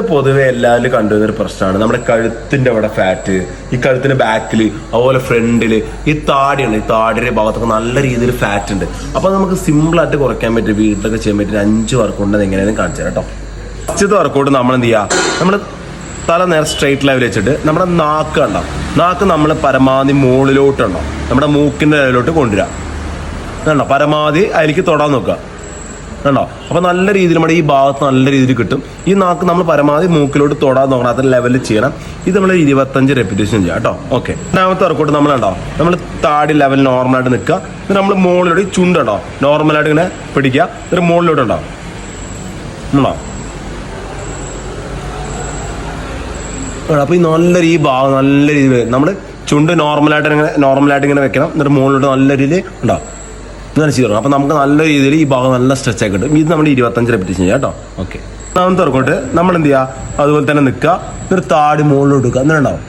പൊതുവെ എല്ലാവരും കണ്ടുവരുന്ന ഒരു പ്രശ്നമാണ്. നമ്മുടെ കഴുത്തിന്റെ അവിടെ ഫാറ്റ് ഈ കഴുത്തിന്റെ ബാക്കിൽ അതുപോലെ ഫ്രണ്ടിൽ ഈ താടിയുണ്ട്. ഈ താടിയുടെ ഭാഗത്തൊക്കെ നല്ല രീതിയിൽ ഫാറ്റ് ഉണ്ട്. അപ്പൊ നമുക്ക് സിമ്പിൾ ആയിട്ട് കുറയ്ക്കാൻ പറ്റും വീട്ടിലൊക്കെ ചെയ്യാൻ പറ്റും അഞ്ച് വർക്കൗണ്ട് എങ്ങനെയാണ് കാണിച്ചു കേട്ടോ. ഫസ്റ്റത്തെ വർക്കൗട്ട് നമ്മൾ എന്ത് ചെയ്യുക നമ്മൾ തല നേരെ സ്ട്രെയിറ്റ് ലെവൽ വെച്ചിട്ട് നമ്മുടെ നാക്ക് ഉണ്ടാവും നാക്ക് നമ്മൾ പരമാവധി മുകളിലോട്ടുണ്ടാവും നമ്മുടെ മൂക്കിന്റെ ലെവലിലോട്ട് കൊണ്ടുവരാം കണ്ടോ? പരമാവധി അതിലേക്ക് തൊടാൻ നോക്കുക. കണ്ടോ? അപ്പൊ നല്ല രീതിയിൽ നമ്മുടെ ഈ ഭാഗത്ത് നല്ല രീതിയിൽ കിട്ടും. ഈ നാക്ക് നമ്മൾ പരമാവധി മൂക്കിലോട്ട് തൊടാൻ നോക്കണം. ലെവലിൽ ചെയ്യണം. ഇത് നമ്മൾ ഇരുപത്തഞ്ച് റെപ്പിറ്റേഷൻ ചെയ്യാം കേട്ടോ. ഓക്കെ രണ്ടാമത്തെ വർക്കൗട്ട് നമ്മൾ ഉണ്ടോ നമ്മൾ താടി ലെവൽ നോർമലായിട്ട് നിൽക്കുക. എന്നിട്ട് നമ്മൾ മുകളിലോട്ട് ചുണ്ടുണ്ടോ നോർമലായിട്ട് ഇങ്ങനെ പിടിക്കുക. എന്നിട്ട് മുകളിലോട്ട് ഉണ്ടോ ഉണ്ടോ? അപ്പൊ ഈ നല്ലൊരു ഈ ഭാഗം നല്ല രീതിയിൽ നമ്മൾ ചുണ്ട് നോർമലായിട്ട് ഇങ്ങനെ നോർമലായിട്ട് ഇങ്ങനെ വെക്കണം. എന്നിട്ട് മുകളിലോട്ട് നല്ല രീതിയിൽ ഉണ്ടോ ഇങ്ങനെ ചെയ്തു അപ്പൊ നമുക്ക് നല്ല രീതിയിൽ ഈ ഭാഗം നല്ല സ്ട്രെച്ച് ആക്കി കിട്ടും. ഇത് നമ്മൾ ഇരുപത്തഞ്ച് റെപ്പിറ്റേഷൻ ചെയ്യാം കേട്ടോ. ഓക്കെ ഒന്നാമത്തെ തുറക്കോട്ട്. നമ്മൾ എന്ത് ചെയ്യുക അതുപോലെ തന്നെ നിൽക്കുക. ഒരു താടി മുകളിലോട്ട് എടുക്കുക എന്നിട്ട് ഉണ്ടാവും.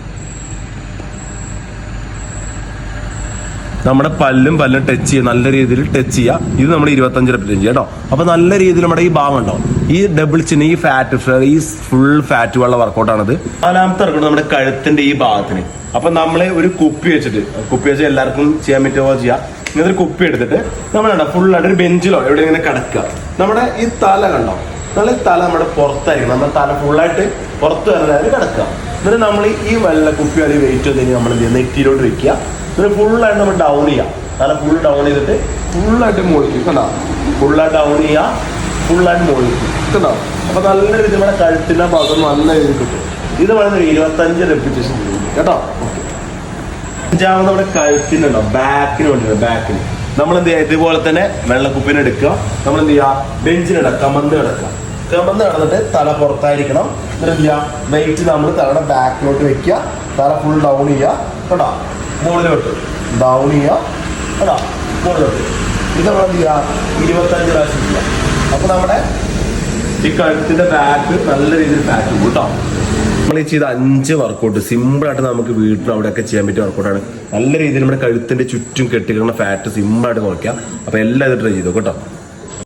നമ്മുടെ പല്ലും പല്ലും ടച്ച് ചെയ്യുക. നല്ല രീതിയിൽ ടച്ച് ചെയ്യുക. ഇത് നമ്മൾ ഇരുപത്തഞ്ച് റെപ്പിറ്റേഷൻ ചെയ്യുക കേട്ടോ. അപ്പൊ നല്ല രീതിയിൽ നമ്മുടെ ഈ ഭാഗം ഉണ്ടാവും. ഈ ഡബിൾ ചിന് ഈ ഫാറ്റ് ഈ ഫുൾ ഫാറ്റ് ഉള്ള വർക്കൗട്ടാണത് നാലാമത്തെ വർക്കൗട്ട് നമ്മുടെ കഴുത്തിന്റെ ഈ ഭാഗത്തിന്. അപ്പൊ നമ്മൾ ഒരു കുപ്പി വെച്ചിട്ട് കുപ്പി വെച്ച് എല്ലാവർക്കും ചെയ്യാൻ പറ്റുമോ? ചെയ്യാം. ഇങ്ങനത്തെ ഒരു കുപ്പി എടുത്തിട്ട് നമ്മൾ ഫുൾ ആയിട്ട് ഒരു ബെഞ്ചിലോ എവിടെ ഇങ്ങനെ കിടക്കുക. നമ്മുടെ ഈ തല കണ്ടോ? നല്ല തല നമ്മുടെ പുറത്തായിരിക്കും. നമ്മുടെ തല ഫുള്ളായിട്ട് പുറത്ത് വരുന്നതായിട്ട് കിടക്കുക. എന്നിട്ട് നമ്മൾ ഈ വല്ല കുപ്പി അല്ലെങ്കിൽ വെയിറ്റ് ഒന്നും നമ്മൾ നെറ്റിയിലോട്ട് വെക്കുക എന്നിട്ട് ഫുള്ളായിട്ട് നമ്മൾ ഡൗൺ ചെയ്യുക. തല ഫുൾ ഡൗൺ ചെയ്തിട്ട് ഫുള്ളായിട്ട് മുകളിലേക്ക് കണ്ടോ? ഫുള്ളായിട്ട് ഡൗൺ ചെയ്യുക. ഫുള്ളായിട്ട് മുകളിലേക്ക് കണ്ടോ? അപ്പൊ നല്ല രീതിയിൽ നമ്മുടെ കഴുത്തിന്റെ ഭാഗം നല്ല രീതിയിൽ ഇത് പറയുന്നത് ഒരു ഇരുപത്തഞ്ച് റെപ്യൂട്ടേഷൻ കേട്ടോ? ഓക്കെ അഞ്ചാമത് നമ്മുടെ കഴുത്തിനുണ്ടോ? ബാക്കിന് വേണ്ടിയിട്ട് ബാക്കിന്. നമ്മൾ എന്ത് ചെയ്യുക? ഇതുപോലെ തന്നെ വെള്ളക്കുപ്പിന് എടുക്കുക. നമ്മൾ എന്ത് ചെയ്യുക? ബെഞ്ചിന് ഇടുക കമന്ന് കിടക്കുക കമന്ന് കിടന്നിട്ട് തല പുറത്തായിരിക്കണം. എന്നിട്ട് എന്ത് ചെയ്യുക? വെയിറ്റ് നമ്മൾ തലയുടെ ബാക്കിലോട്ട് വെക്കുക. തല ഫുൾ ഡൗൺ ചെയ്യുക. കേട്ടോ? മുകളിലോട്ട് ഡൗൺ ചെയ്യുക. കേട്ടോ? മുകളിലോട്ട് ഇത് നമ്മൾ എന്ത് ചെയ്യുക? ഇരുപത്തഞ്ച് പ്രാവശ്യം ചെയ്യുക. അപ്പോൾ നമ്മുടെ ഈ കഴുത്തിന്റെ ബാക്ക് നല്ല രീതിയിൽ ബാക്ക് കേട്ടോ? നമ്മൾ ഈ ചെയ്ത അഞ്ച് വർക്കൗട്ട് സിമ്പിളായിട്ട് നമുക്ക് വീട്ടിൽ അവിടെയൊക്കെ ചെയ്യാൻ പറ്റിയ വർക്കൗട്ടാണ് നല്ല രീതിയിൽ നമ്മുടെ കഴുത്തിന്റെ ചുറ്റും കെട്ടിക്കുന്ന ഫാറ്റ് സിമ്പിളായിട്ട് കുറയ്ക്കാം അപ്പൊ എല്ലാം ഇത് ട്രൈ ചെയ്തു കേട്ടോ?